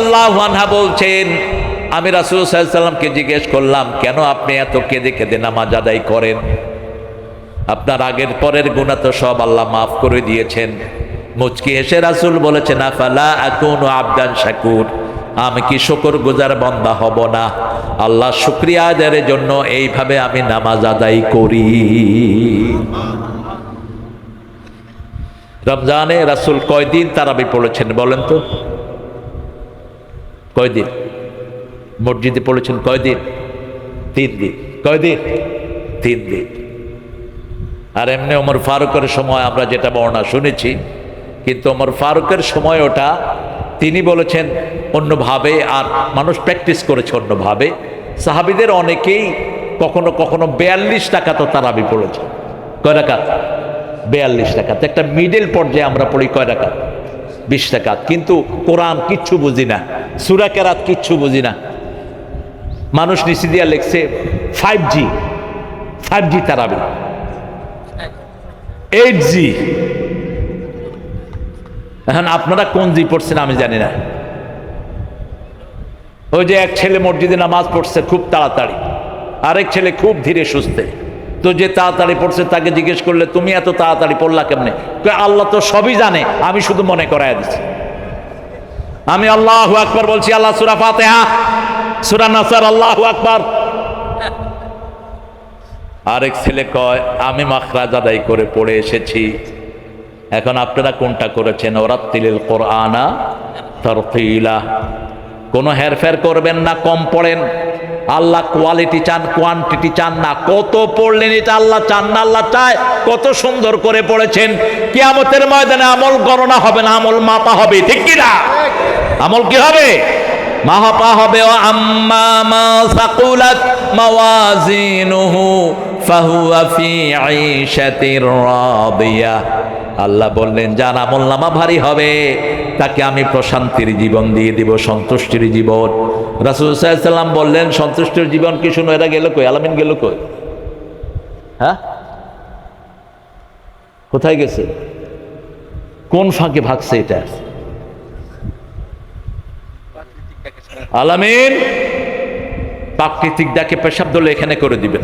আল্লাহ আনহা বলছেন, আমি রাসুল সাল্লামকে জিজ্ঞেস করলাম, কেন আপনি এত কেঁদে কেঁদে নামাজ আদায় করেন? আপনার আগের পরের গুণা তো সব আল্লাহ মাফ করে দিয়েছেন। মুচকি এসে রাসুল বলেছেন, আফালা আকুন আবদান শাকুর, আমি কি শুকর গুজার বন্দা হব না? আল্লাহ শুক্রিয়া আদায়ের জন্য এইভাবে আমি নামাজ আদায় করি। রমজানে রাসুল কয়দিন তারাবি পড়েছেন বলেন তো? কয়দিন? মসজিদে পড়েছেন কয়দিন? তিন দিন। কয়দিন? তিন দিন। আর এমনি ওমর ফারুকের সময় আমরা যেটা বর্ণনা শুনেছি, কিন্তু ওমর ফারুকের সময় ওটা, তিনি বলেছেন অন্যভাবে আর মানুষ প্র্যাকটিস করেছে অন্যভাবে। সাহাবিদের অনেকেই কখনো কখনো বেয়াল্লিশ টাকা তো তারাবি পড়েছে। কয় টাকা বেয়াল্লিশ টাকা তো একটা মিডল পর্যায়ে আমরা পড়ি কয় টাকা বিশ টাকা কিন্তু কোরআন কিচ্ছু বুঝি না। সুরা কেরাত কিচ্ছু বুঝি না। মানুষ নিচে দিয়া লেখছে ফাইভ জি ফাইভ জি তারাবি। এইট জি এখন আপনারা কোন জি পড়ছেন আমি জানি না। ওই যে এক ছেলে মসজিদে নামাজ পড়ছে খুব তাড়াতাড়ি। আরেক ছেলে খুব ধীরে সুস্থে। তো যে তাড়াতাড়ি পড়ছে তাকে জিজ্ঞেস করলে, তুমি এত তাড়াতাড়ি পড়লা কেমনে? আল্লাহ তো সবই জানে, আমি শুধু মনে করাই দিচ্ছি আমি আল্লাহ আকবর বলছি, আল্লাহ সুরা ফাতেহা, সুরা নাসার, আল্লাহ আকবর। আরেক ছেলে কয়, আমি মাখরাজ আদায় করে পড়ে এসেছি। এখন আপনারা কোনটা করেছেন? তরফিলা কোনো হেরফের করবেন না, কম পড়েন। আল্লাহ কোয়ালিটি চান কোয়ান্টিটি চান না। কত পড়লেন এটা আল্লাহ চান না, আল্লাহ চায়। কত সুন্দর করে পড়েছেন। কিয়ামতের ময়দানে আমল গণনা হবে না, আমল মাপা হবে, ঠিক কি না? আমল কি হবে? মাহাপা হবে, ও আম্মা মা মাওয়াজিনুহু ফাহুয়া ফি আইশাতির রাদিয়া আল্লাহ বললেন যার আমল নামা ভারী হবে। তাকে আমি প্রশান্তির জীবন দিয়ে দিব, সন্তুষ্টির জীবন। রাসুল সাল্লাম বললেন, সন্তুষ্টির জীবন কি শুনো? এরা গেল কই? আলামিন গেল কই? হ্যাঁ? কোথায় গেছে? কোন ফাঁকে ভাগছে এটা? আলামিন, প্রাকৃতিক ডাকে পেশাব দলে এখানে করে দিবেন।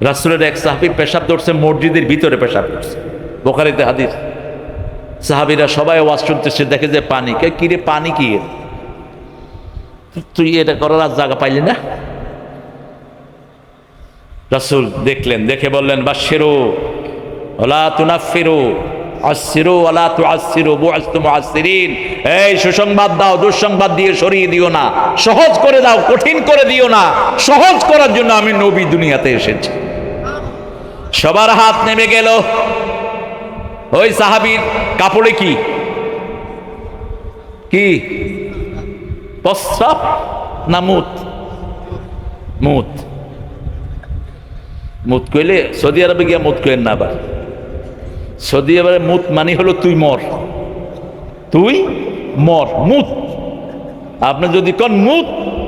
রাসুলের এক সাহাবি পেশাব ধরছে, মসজিদের ভিতরে পেশাব করছে বোখারিতে হাদিস। সাহাবিরা সবাই ওয়াজ শুনতেছে, দেখে যে পানি। কে কিরে পানি কি তুই এটা করার আর জায়গা পাইলি না? রাসুল দেখলেন, দেখে বললেন বাসিরো ওলা তুনাফিরো আসিরো ওলা তু আসিরো বুআস্তু মুআসসিরিন। এই সুসংবাদ দাও, দুঃসংবাদ দিয়ে সরিয়ে দিও না। সহজ করে দাও, কঠিন করে দিও না। সহজ করার জন্য আমি নবী দুনিয়াতে এসেছি। সবার হাত নেমে গেল। ওই সাহাবীর কাপড়ে কি? কি? প্রস্রাব না মুত? মুত। মুত কইলে সৌদি আরবে গিয়া মুত কইলেন না আবার। সৌদি আরবে মুত মানে হলো তুই মর। তুই মর, মুত। আপনি যদি কোন মুত,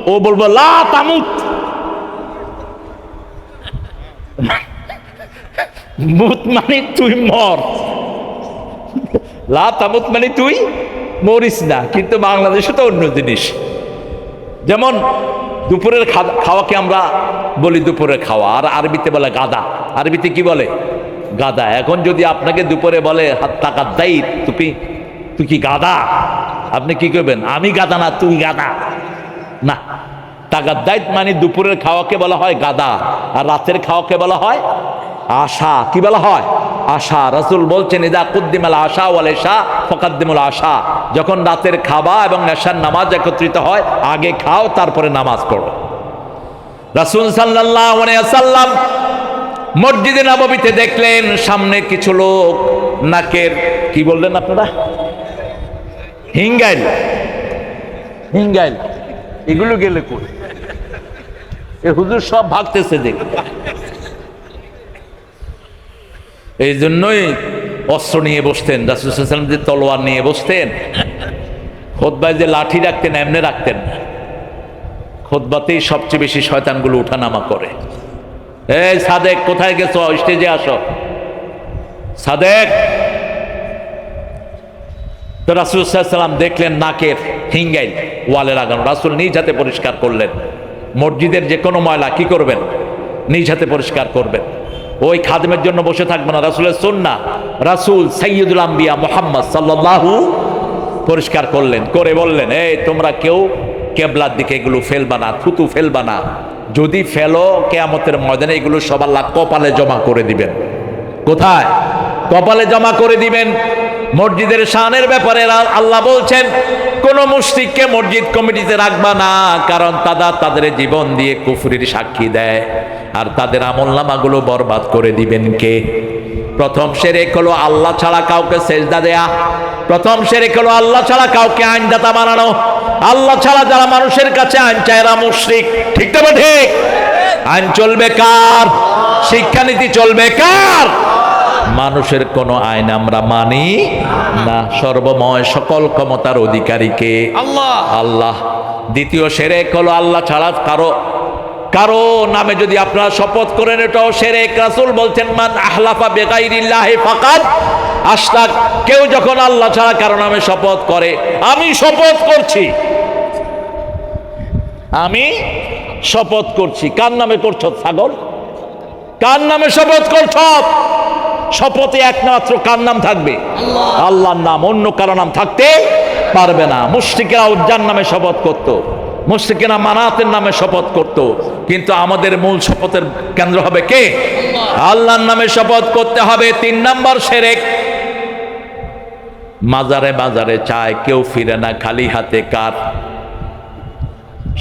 ও বলব লা তামুত। মুত মানে তুই মর। লা মানে তুই মরিস না, কিন্তু বাংলাদেশে তো অন্য জিনিস। যেমন দুপুরের খাওয়াকে আমরা বলি দুপুরের খাওয়া, আর আরবিতে বলে গাদা। আরবিতে কি বলে? গাদা। এখন যদি আপনাকে দুপুরে বলে হাত টাকা দেই তুই তুই কি গাদা? আপনি কি করবেন? আমি গাদা না, তুই গাদা। না। টাকার দায়িত্ব মানে দুপুরের খাওয়াকে বলা হয় গাদা, আর রাতের খাওয়াকে বলা হয় আশা। কি বলা হয়? আশা। রাসূল বলছেন, ইদা কুদ্দিমাল আশা ওয়াল এশা ফকাদ্দিমুল আশা। যখন রাতের খাবা এবং নেশার নামাজ একত্রিত হয়, আগে খাও, তারপরে নামাজ পড়ো। রাসূল আলাইহি সাল্লাম মসজিদে নববীতে দেখলেন, সামনে কিছু লোক নাকের, কি বললেন আপনারা? হিঙ্গাইল। হিঙ্গাইল। এগুলো গেলে কই? এ হুজুর সব ভাগতেছে দেখ। এই জন্যই অস্ত্র নিয়ে বসতেন রাসুসাল্লাম যে তলোয়ার নিয়ে বসতেন খোদবায় যে লাঠি রাখতেন, এমনি রাখতেন না। খোদবাতেই সবচেয়ে বেশি শয়তানগুলো উঠানামা করে। এই সাদেক, কোথায় গেছ? স্টেজে আসো। সাদেক! তো রাসুলাম দেখলেন নাকের হিঙ্গাইল ওয়ালে লাগানো। রাসুল নিজ হাতে পরিষ্কার করলেন। মসজিদের যে কোনো ময়লা কি করবেন? নিজ হাতে পরিষ্কার করবেন। ওই খাদমের জন্য বসে থাকবে না। রাসুলের সন্না রাসুল সৈয়দুল আম্বিয়া মোহাম্মদ সাল্লাহু পরিষ্কার করলেন, করে বললেন, এই, তোমরা কেউ কেবলার দিকে এগুলো ফেলবা না, থুতু ফেলবা না। যদি ফেলো, কেয়ামতের ময়দানে এগুলো সব আল্লাহ কপালে জমা করে দিবেন। কোথায়? কপালে জমা করে দিবেন। মসজিদের শানের ব্যাপারে আল্লাহ বলছেন, কোন মুশরিককে মসজিদ কমিটিতে রাখবা না, কারণ তারা তাদের জীবন দিয়ে কুফরির সাক্ষী দেয়। আর তাদের আমলনামাগুলো বরবাদ করে দিবেন কে? প্রথম সেরেক হলো আল্লাহ ছাড়া কাউকে সেজদা দেয়া। প্রথম সেরেক হলো আল্লাহ ছাড়া কাউকে আইনদাতা বানানো। আল্লাহ ছাড়া যারা মানুষের কাছে আইন চায় এরা মুশরিক। ঠিক তবে ঠিক আইন চলবে কার? শিক্ষানীতি চলবে কার? মানুষের কোনো আইন আমরা মানি না। সর্বময় সকল ক্ষমতার অধিকারীকে আল্লাহ। আল্লাহ। দ্বিতীয় সেরেক হলো আল্লাহ ছাড়া কারও কারও নামে যদি আপনারা শপথ করেন এটাও সেরে রাসূল বলছেন মান আহলাফা বেগাইরিল্লাহি ফাকাদ আশরাক কেউ যখন আল্লাহ ছাড়া কারও নামে শপথ করে আমি শপথ করছি। আমি শপথ করছি। কার নামে করছ ছাগল? কার নামে শপথ করছ? শপথে একমাত্র কার নাম থাকবে? আল্লাহর নাম অন্য কারও নাম থাকতে পারবে না। মুশরিকেরা উজ্জান নামে শপথ করত। মুশরিকেরা মানাতের নামে শপথ করত, কিন্তু আমাদের মূল শপথের কেন্দ্র হবে কে? আল্লাহর নামে শপথ করতে হবে তিন নম্বর সেরেক। মাজারে মাজারে চায়, কেউ ফিরে না, খালি হাতে কার?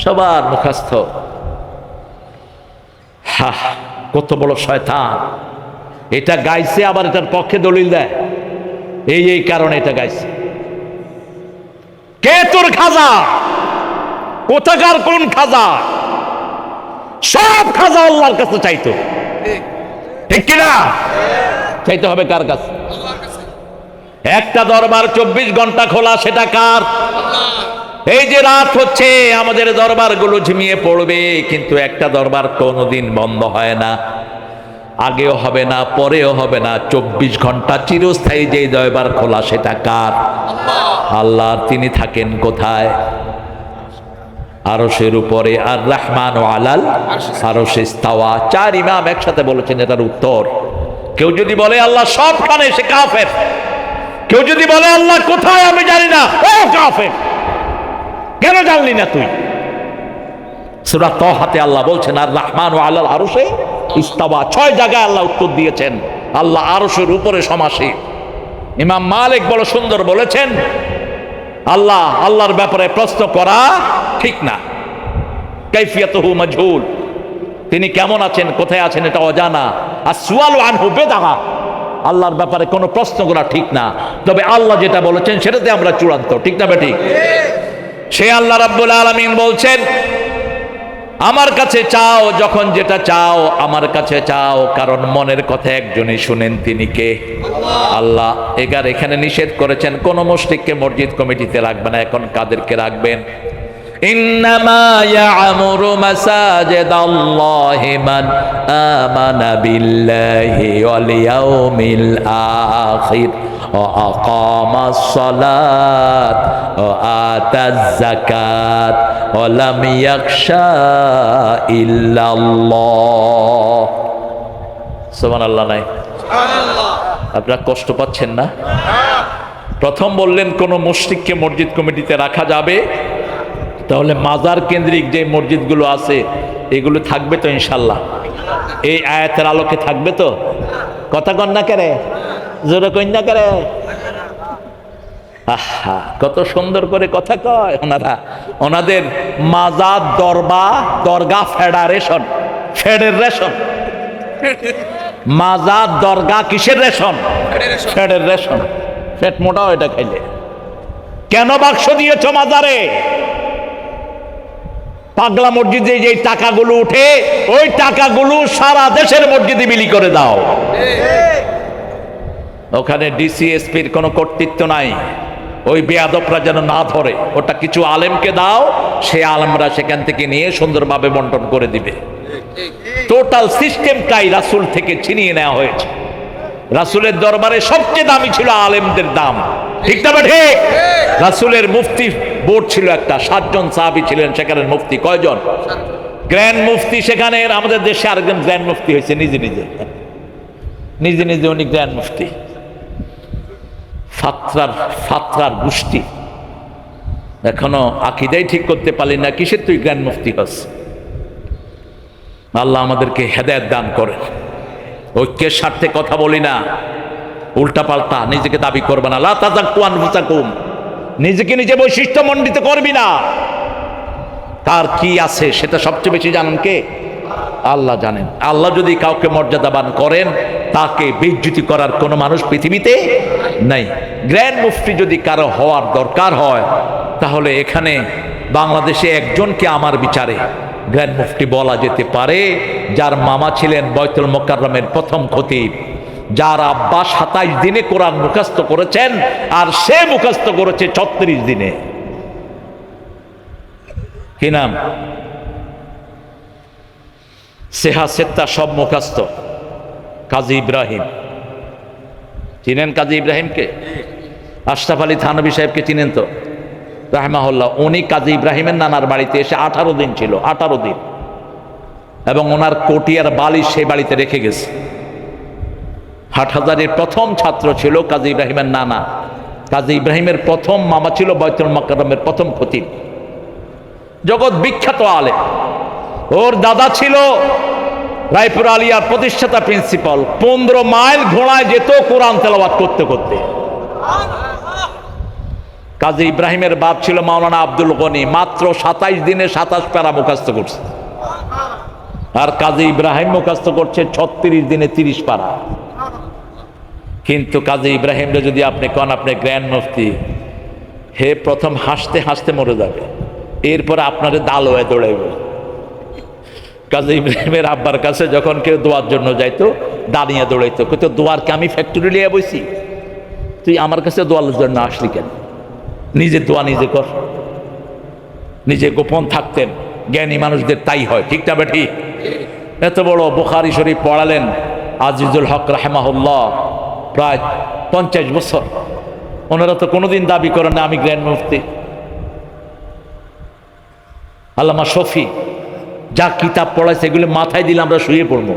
সবার মুখাস্থ। হা কত বড় শয়তান। এটা গাইছে, আবার এটার পক্ষে দলিল দেয়। এই এই কারণে এটা গাইছে। কে তোর খাজা? কোথাকার কোন খাজা? সব খাজা আল্লাহর কাছে চাইতো। ঠিক কিনা? চাইতে হবে কার কাছে? একটা দরবার চব্বিশ ঘণ্টা খোলা, সেটা কার? এই যে রাত হচ্ছে, আমাদের দরবারগুলো ঝিমিয়ে পড়বে, কিন্তু একটা দরবার কোনোদিন বন্ধ হয় না। আগেও হবে না, পরেও হবে না। চব্বিশ ঘণ্টা চিরস্থায়ী যে দরবার খোলা, সেটা কার? আল্লাহ। তিনি থাকেন কোথায়? আরশের উপরে আর রহমান ও আলাল আরশে ইস্তাওয়া। চার ইমাম একসাথে বলেছেন এটার উত্তর। কেউ যদি বলে আল্লাহ সবখানে সে কাফের। কেউ যদি বলে আল্লাহ কোথায় আমি জানি না, ও কাফের। কেন জানলি না তুই? সুরা তহাতে আল্লাহ বলছেন, আর রহমান ও আল্লাহ আরশে ইস্তাবা ছয় জায়গায় আল্লাহ উত্তর দিয়েছেন, আল্লাহ আরশের উপরে সমাসী। ইমাম মালিক বড় সুন্দর বলেছেন আল্লাহ, আল্লাহর ব্যাপারে প্রশ্ন করা ঠিক না। কৈফিয়াতহু মজুল তিনি কেমন আছেন, কোথায় আছেন এটা অজানা। আর সুয়াল আনহু বেদাহা আল্লাহর ব্যাপারে কোনো প্রশ্ন করা ঠিক না। তবে আল্লাহ যেটা বলেছেন, সেটাতে আমরা চূড়ান্ত। ঠিক না বেঠিক সে আল্লাহ রাব্বুল আলমিন বলছেন আমার কাছে চাও, যখন যেটা চাও, আমার কাছে চাও। কারণ মনের কথা একজনই শুনেন, তিনি কে? আল্লাহ। এগার, এখানে নিষেধ করেছেন, কোন মসজিদকে মসজিদ কমিটিতে রাখবে না, এখন কাদেরকে রাখবেন? আমানা বিল্লাহি আখির। وأقام الصلاة وآتى الزكاة ولم يخشى إلا الله সুবহান আল্লাহ নাই আপনারা কষ্ট পাচ্ছেন না প্রথম বললেন কোন মুশরিককে মসজিদ কমিটিতে রাখা যাবে তাহলে মাজার কেন্দ্রিক যে মসজিদগুলো আছে এগুলো থাকবে তো ইনশাল্লাহ এই আয়াতের আলোকে থাকবে তো কথা কন্যা করে জোরে কন্যা করে? আহা, কত সুন্দর করে কথা কয় ওনারা। ওনাদের মাজার দরবা, দরগা ফেডারেশন ফেডারেশন মাজার দরগা কিসের রেশন? ফেডের রেশন। ফেট মোটাও এটা খাইলে। কেন বাক্স দিয়েছ মাজারে? পাগলা মসজিদে যে টাকাগুলো উঠে, ওই টাকাগুলো সারা দেশের মসজিদে বিলি করে দাও। ওখানে ডিসিএসপির কোনো কর্তৃত্ব নাই। ওই বেয়াদবরা যেন না ধরে। ওটা কিছু আলেমকে দাও, সে আলেমরা সেখান থেকে নিয়ে সুন্দরভাবে বন্টন করে দিবে। টোটাল সিস্টেমটাই রাসুল থেকে ছিনিয়ে নেওয়া হয়েছে। রাসূলের দরবারে সবচেয়ে দামি ছিল আলেমদের দাম। ঠিক না ঠিক? রাসুলের মুফতি বোর্ড ছিল একটা, সাতজন সাহাবি ছিলেন সেখানে মুফতি কয়জন? গ্র্যান্ড মুফতি সেখানে আমাদের দেশে আরেকজন গ্র্যান্ড মুফতি হয়েছে, নিজে নিজে। নিজে নিজে উনি গ্র্যান্ড মুফতি। ফাত্রার ফাত্রার গোষ্ঠী। এখনও আকিদাই ঠিক করতে পারলি না, কিসের তুই জ্ঞান মুফতি হস আল্লাহ আমাদেরকে হেদায়ত দান করে ঐক্যের স্বার্থে কথা বলি না। উল্টা পাল্টা নিজেকে দাবি করবে না। লা নিজেকে নিজে বৈশিষ্ট্য মণ্ডিত করবি না। তার কি আছে সেটা সবচেয়ে বেশি জানেন কে? আল্লাহ জানেন। আল্লাহ যদি কাউকে মর্যাদাবান করেন তাকে বিচ্যুতি করার কোনো মানুষ পৃথিবীতে নাই। গ্র্যান্ড মুফতি যদি কারও হওয়ার দরকার হয়, তাহলে এখানে বাংলাদেশে একজনকে আমার বিচারে গ্র্যান্ড মুফতি বলা যেতে পারে, যার মামা ছিলেন বৈতুল মোকাররমের প্রথম খতিব, যার আব্বা সাতাইশ দিনে কোরআন মুখস্থ করেছেন, আর সে মুখস্থ করেছে ছত্রিশ দিনে। কি নাম? সেহা সেত্তা সব মুখাস্ত কাজী ইব্রাহিম। চিনেন কাজী ইব্রাহিমকে? আশরাফ আলী থানবী সাহেবকে চিনেন তো? রাহমাহুল্লাহ, উনি কাজী ইব্রাহিমের নানার বাড়িতে এসে আঠারো দিন ছিল, আঠারো দিন। এবং ওনার কোটিয়ার বালিশ সেই বাড়িতে রেখে গেছে। হাটহাজারের প্রথম ছাত্র ছিল কাজী ইব্রাহিমের নানা। কাজী ইব্রাহিমের প্রথম মামা ছিল বৈতুল মকরমের প্রথম খতিব। জগৎ বিখ্যাত আলে ওর দাদা ছিল রায়পুর আলিয়ার প্রতিষ্ঠাতা প্রিন্সিপাল। পনেরো মাইল ঘোড়ায় যেত কোরআন তেলাবাদ করতে করতে। কাজী ইব্রাহিমের বাপ ছিল মাওলানা আব্দুল গনি, মাত্র সাতাইশ দিনে সাতাশ প্যারা মুখাস্ত করছে। আর কাজী ইব্রাহিম মুখাস্ত করছে ছত্রিশ দিনে তিরিশ পারা কিন্তু কাজী ইব্রাহিমরে যদি আপনি কন, আপনি গ্র্যান্ড মুফতি। হে প্রথম হাসতে হাসতে মরে যাবে। এরপরে আপনারে দাল হয়ে দৌড়াইবে। কাজী ইব্রাহিমের আব্বার কাছে যখন কেউ দোয়ার জন্য যাইতো, দাঁড়িয়ে দৌড়াইতো কিন্তু দোয়ারকে আমি ফ্যাক্টরি লিয়ে বসি তুই আমার কাছে দোয়ার জন্য আসলি কেন? নিজে দোয়া নিজে কর। নিজে গোপন থাকতেন। জ্ঞানী মানুষদের তাই হয়, ঠিক না বেঠি? এত বড় বুখারি শরীফ পড়ালেন আজিজুল হক রাহেমাহুল্লাহ প্রায় পঞ্চাশ বছর। ওনারা তো কোনোদিন দাবি করেন না, আমি গ্র্যান্ড মুফতি। আল্লামা শফি যা কিতাব পড়ায় সেগুলো মাথায় দিলে আমরা শুয়ে পড়ব।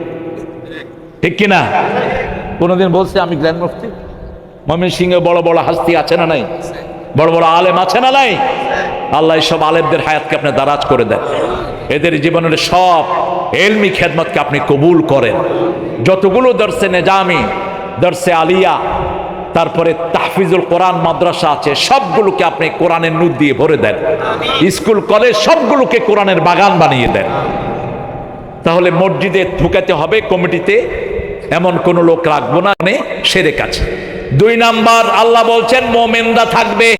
ঠিক কিনা? কোনোদিন বলছে আমি গ্র্যান্ড মুফতি? মমিন সিংহে বড় বড় হাস্তি আছে না নাই? বড় বড় আলেম আছে না নাই? আল্লাহ সব আলেমদের হায়াতকে আপনি দারাজ করে দেন। এদের জীবনের সব এলমি খেদমতকে আপনি কবুল করেন। যতগুলো দর্শে নেজামি দর্শে আলিয়া তারপরে তাহফিজুল কোরআন মাদ্রাসা আছে, সবগুলোকে আপনি কোরআনের নুদ দিয়ে ভরে দেন। স্কুল, কলেজ, সবগুলোকে কোরআনের বাগান বানিয়ে দেন। তাহলে মসজিদে ঢুকাতে হবে কমিটিতে, এমন কোনো লোক রাখব না মানে সেরে কাছে দুই নাম্বার, আল্লাহ বলছেন, মোমেনরা থাকবে।